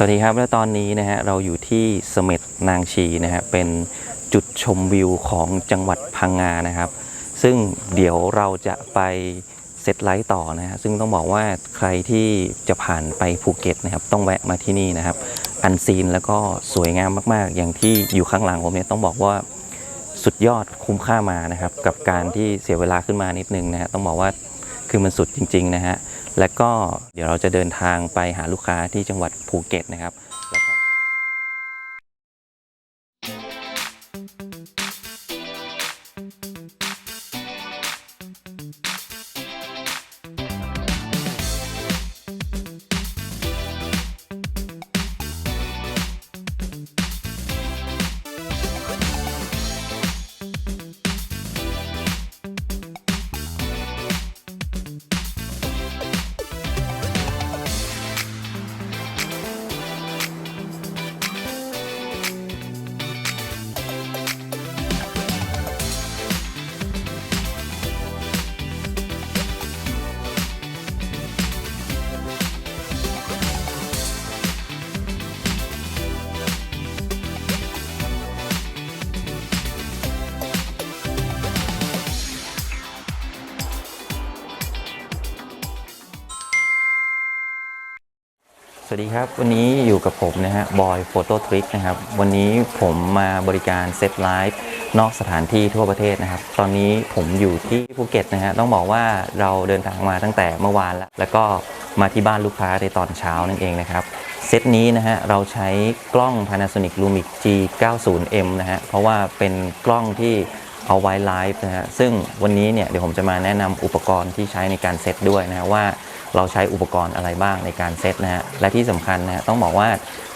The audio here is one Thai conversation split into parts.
สวัสดีครับ และตอนนี้นะฮะเราอยู่ที่เสม็ดนางชีนะฮะเป็นจุดชมวิวของจังหวัดพังงานะครับ ซึ่งเดี๋ยวเราจะไปเซตไลท์ต่อนะฮะซึ่งต้องบอกว่าใครที่จะผ่านไปภูเก็ตนะครับต้องแวะมาที่นี่นะครับ อันซีนแล้วก็สวยงามมาก ๆ อย่างที่อยู่ข้างหลังผมเนี่ยต้องบอกว่าสุดยอดคุ้มค่ามานะครับ กับการที่เสียเวลาขึ้นมานิดนึงนะฮะต้องบอกว่าคือมันสุดจริง ๆ นะฮะ และก็เดี๋ยวเราจะเดินทางไปหาลูกค้าที่จังหวัดภูเก็ตนะครับ วัสดีครับ วันนี้อยู่กับผมนะฮะบอยโฟโต้ทริกนะครับ วันนี้ผมมาบริการเซตไลฟ์นอกสถานที่ทั่วประเทศนะครับ ตอนนี้ผมอยู่ที่ภูเก็ตนะฮะต้องบอกว่าเราเดินทางมาตั้งแต่เมื่อวานแล้ว แล้วก็มาที่บ้านลูกค้าในตอนเช้านั่นเองนะครับ เซตนี้นะฮะเราใช้กล้อง Panasonic Lumix G90M นะฮะเพราะว่าเป็นกล้องที่เอาไว้ไลฟ์นะฮะซึ่งวันนี้เนี่ยเดี๋ยวผมจะมาแนะนำอุปกรณ์ที่ใช้ในการเซตด้วยนะฮะว่า เราใช้อุปกรณ์อะไรบ้างในการเซตนะฮะและที่สำคัญนะฮะต้องบอกว่า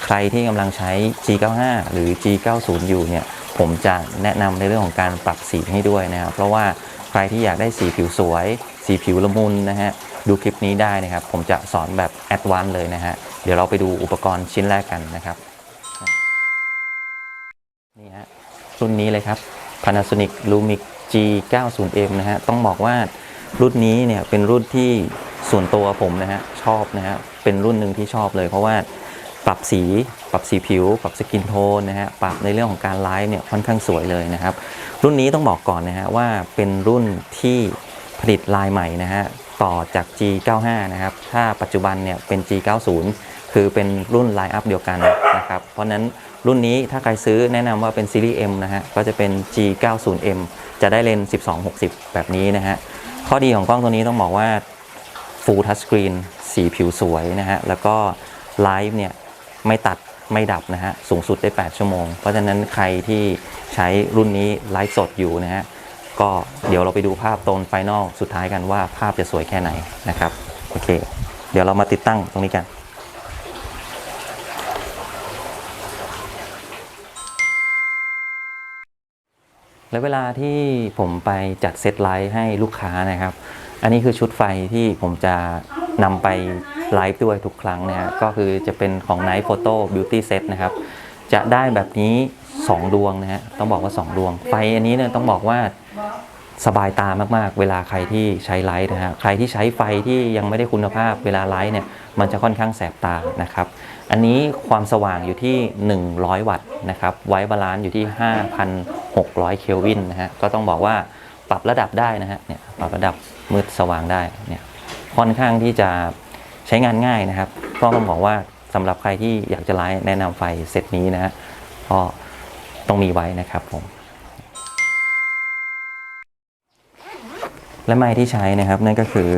ใครที่กำลังใช้ G95 หรือ G90 อยู่เนี่ยผมจะแนะนำในเรื่องของการปรับสีให้ด้วยนะครับเพราะว่าใครที่อยากได้สีผิวสวย สีผิวละมุนนะฮะดูคลิปนี้ได้นะครับ ผมจะสอนแบบแอดวานซ์เลยนะฮะเดี๋ยวเราไปดูอุปกรณ์ชิ้นแรกกันนะครับนี่ฮะรุ่นนี้เลยครับ Panasonic Lumix G90M นะฮะต้องบอกว่ารุ่นนี้เนี่ยเป็นรุ่นที่ ส่วนตัวผมนะฮะชอบนะฮะเป็นรุ่นหนึ่งที่ชอบเลย เพราะว่าปรับสีปรับสีผิว ปรับสกินโทนนะฮะปรับในเรื่องของการไลฟ์เนี่ยค่อนข้างสวยเลยนะครับ รุ่นนี้ต้องบอกก่อนนะฮะว่าเป็นรุ่นที่ผลิตลายใหม่นะฮะต่อจาก G95 นะครับถ้าปัจจุบันเนี่ยเป็น G90 คือเป็นรุ่นไลน์อัพเดียวกันนะครับเพราะนั้นรุ่นนี้ถ้าใครซื้อแนะนำว่าเป็นซีรีส์ M นะฮะก็จะเป็น G90M จะได้เลนส์12-60 แบบนี้นะฮะข้อดีของกล้องตัวนี้ต้องบอกว่า Full Touch Screen สีผิวสวยนะฮะ แล้วก็ไลฟ์เนี่ยไม่ตัดไม่ดับนะฮะ สูงสุดได้ 8 ชั่วโมง เพราะฉะนั้นใครที่ใช้รุ่นนี้ไลฟ์สดอยู่นะฮะ ก็เดี๋ยวเราไปดูภาพตอนไฟนอลสุดท้ายกันว่าภาพจะสวยแค่ไหนนะครับ โอเค เดี๋ยวเรามาติดตั้งตรงนี้กันและเวลาที่ผมไปจัดเซตไลท์ให้ลูกค้านะครับ อันนี้คือชุดไฟที่ผมจะนำไปไลฟ์ด้วยทุกครั้งนะฮะก็คือจะเป็นของ Night Photo Beauty Set นะครับ จะได้แบบนี้ 2 ดวงนะฮะต้องบอกว่า 2 ดวง ไฟอันนี้เนี่ยต้องบอกว่าสบายตามากๆ เวลาใครที่ใช้ไลท์นะฮะใครที่ใช้ไฟที่ยังไม่ได้คุณภาพเวลาไลท์เนี่ยมันจะค่อนข้างแสบตานะครับ อันนี้ความสว่างอยู่ที่ 100 วัตต์นะครับไว้บาลานซ์อยู่ที่ 5,600 เคลวินนะฮะก็ต้องบอกว่าปรับระดับได้นะฮะเนี่ยปรับระดับ มืดสว่างได้เนี่ยค่อนข้างที่จะใช้งานง่ายนะครับ ก็ต้องบอกว่าสำหรับใครที่อยากจะไลฟ์แนะนำไฟเซตนี้นะฮะก็ต้องมีไว้นะครับผม และไม้ที่ใช้นะครับนั่นก็คือ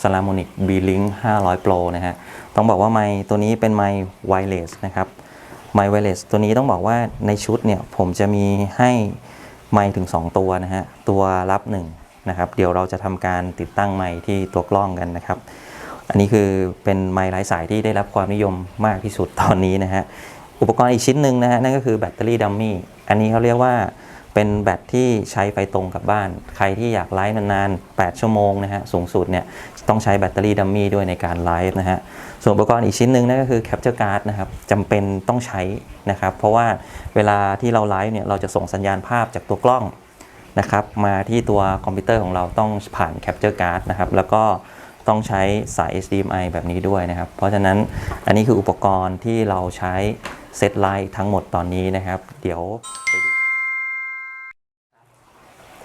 s l a m o n i c B-Link 500 Pro นะฮะต้องบอกว่าไม้ตัวนี้เป็นไม้ไวเลสนะครับไมค์ไวเลสตัวนี้ต้องบอกว่าในชุดเนี่ยผมจะมีให้ไมค์ถึง 2 ตัวนะฮะ ตัวรับ 1 นะครับ เดี๋ยวเราจะทำการติดตั้งไมค์ที่ตัวกล้องกันนะครับ อันนี้คือเป็นไมค์ไร้สายที่ได้รับความนิยมมากที่สุดตอนนี้นะฮะ อุปกรณ์อีกชิ้นหนึ่งนะฮะนั่นก็คือแบตเตอรี่ดัมมี่ อันนี้เขาเรียกว่าเป็นแบตที่ใช้ไฟตรงกับบ้าน ใครที่อยากไลฟ์นานๆ 8 ชั่วโมงนะฮะ สูงสุดเนี่ยต้องใช้แบตเตอรี่ดัมมี่ด้วยในการไลฟ์นะฮะ ส่วนอุปกรณ์อีกชิ้นหนึ่งนั่นก็คือแคปเจอร์การ์ดนะครับจำเป็นต้องใช้นะครับ เพราะว่าเวลาที่เราไลฟ์เนี่ยเราจะส่งสัญญาณภาพจากตัวกล้อง นะครับมาที่ตัวคอมพิวเตอร์ของเราต้องผ่านแคปเจอร์การ์ดนะครับแล้วก็ต้องใช้สาย HDMI แบบนี้ด้วยนะครับ เพราะฉะนั้นอันนี้คืออุปกรณ์ที่เราใช้เซตไลท์ทั้งหมดตอนนี้นะครับ เดี๋ยว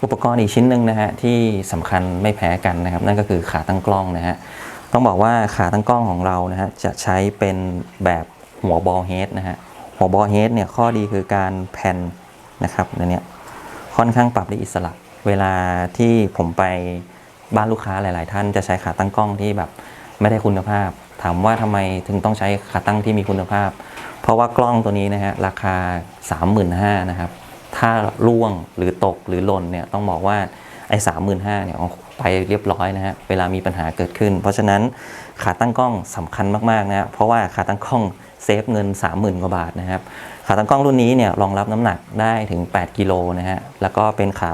อุปกรณ์อีกชิ้นหนึ่งนะฮะที่สำคัญไม่แพ้กันนะครับ นั่นก็คือขาตั้งกล้องนะฮะต้องบอกว่าขาตั้งกล้องของเรานะฮะจะใช้เป็นแบบหัวบอลเฮดนะฮะหัวบอลเฮดเนี่ยข้อดีคือการแผ่นนะครับอันเนี้ย ค่อนข้างปรับได้อิสระ เวลาที่ผมไปบ้านลูกค้าหลาย ๆ ท่านจะใช้ขาตั้งกล้องที่แบบไม่ได้คุณภาพ ถามว่าทำไมถึงต้องใช้ขาตั้งที่มีคุณภาพ เพราะว่ากล้องตัวนี้นะฮะราคา 35,000นะครับ ถ้าร่วงหรือตกหรือหล่นเนี่ยต้องบอกว่าไอ้สามหมื่นห้าเนี่ย ไปเรียบร้อยนะฮะเวลามีปัญหาเกิดขึ้น เพราะฉะนั้นขาตั้งกล้องสำคัญมากๆนะฮะเพราะว่าขาตั้งกล้องเซฟเงิน 30,000กว่าบาทนะครับขาตั้งกล้องรุ่นนี้เนี่ยรองรับน้ำหนักได้ถึง 8 กิโลนะฮะแล้วก็เป็นขา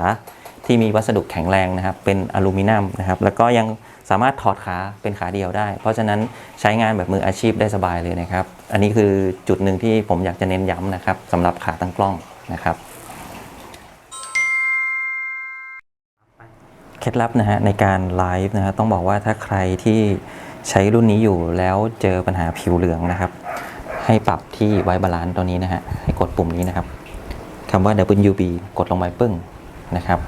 ที่มีวัสดุแข็งแรงนะครับ เป็นอลูมิเนียมนะครับ แล้วก็ยังสามารถถอดขาเป็นขาเดียวได้ เพราะฉะนั้นใช้งานแบบมืออาชีพได้สบายเลยนะครับ อันนี้คือจุดหนึ่งที่ผมอยากจะเน้นย้ำนะครับสำหรับขาตั้งกล้องนะครับ เคล็ดลับนะฮะในการไลฟ์นะฮะต้องบอกว่าถ้าใครที่ใช้รุ่นนี้อยู่แล้วเจอปัญหาผิวเหลืองนะครับ ให้ปรับที่ไวบาลานซ์ตัวนี้นะฮะให้กดปุ่มนี้นะครับคำว่า WB กดลงไปปึ้งนะครับ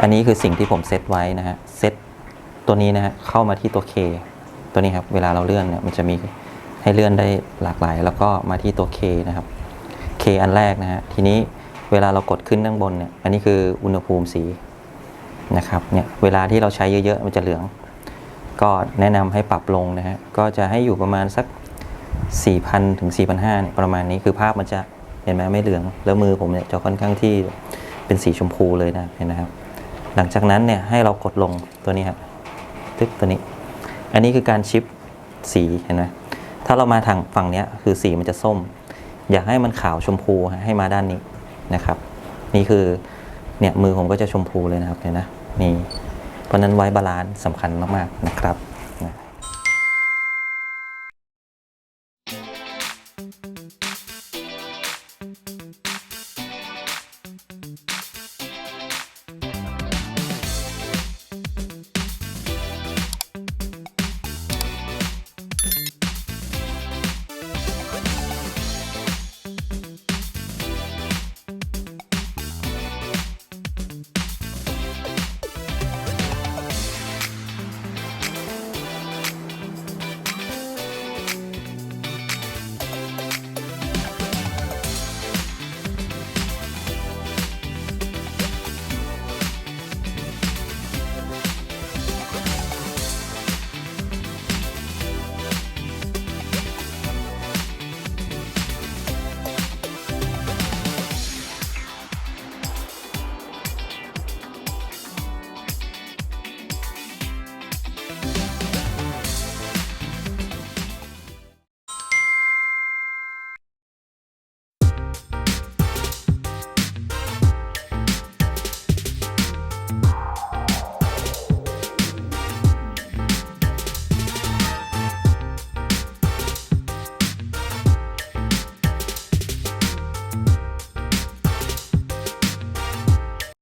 อันนี้คือสิ่งที่ผมเซตไว้นะฮะเซตตัวนี้นะฮะเข้ามาที่ตัว K ตัวนี้ครับเวลาเราเลื่อนเนี่ยมันจะมีให้เลื่อนได้หลากหลาย แล้วก็มาที่ตัว K นะครับ K อันแรกนะฮะทีนี้เวลาเรากดขึ้นด้านบนเนี่ยอันนี้คืออุณหภูมิสี นะครับเนี่ยเวลาที่เราใช้เยอะๆมันจะเหลือง ก็แนะนำให้ปรับลงนะฮะก็จะให้อยู่ประมาณสัก 4,000 ถึง 4,500เนี่ยประมาณนี้คือภาพมันจะเห็นไหมไม่เหลือง แล้วมือผมเนี่ยจะค่อนข้างที่เป็นสีชมพูเลยนะเห็นนะครับ หลังจากนั้นเนี่ยให้เรากดลงตัวนี้ครับตึ๊บตัวนี้ อันนี้คือการชิปสีเห็นไหมถ้าเรามาทางฝั่งเนี้ยคือสีมันจะส้ม อยากให้มันขาวชมพูฮะให้มาด้านนี้นะครับ นี่คือเนี่ยมือผมก็จะชมพูเลยนะครับเห็นนะ นี้ เพราะฉะนั้นไว้บาลานซ์สำคัญมาก ๆ นะครับ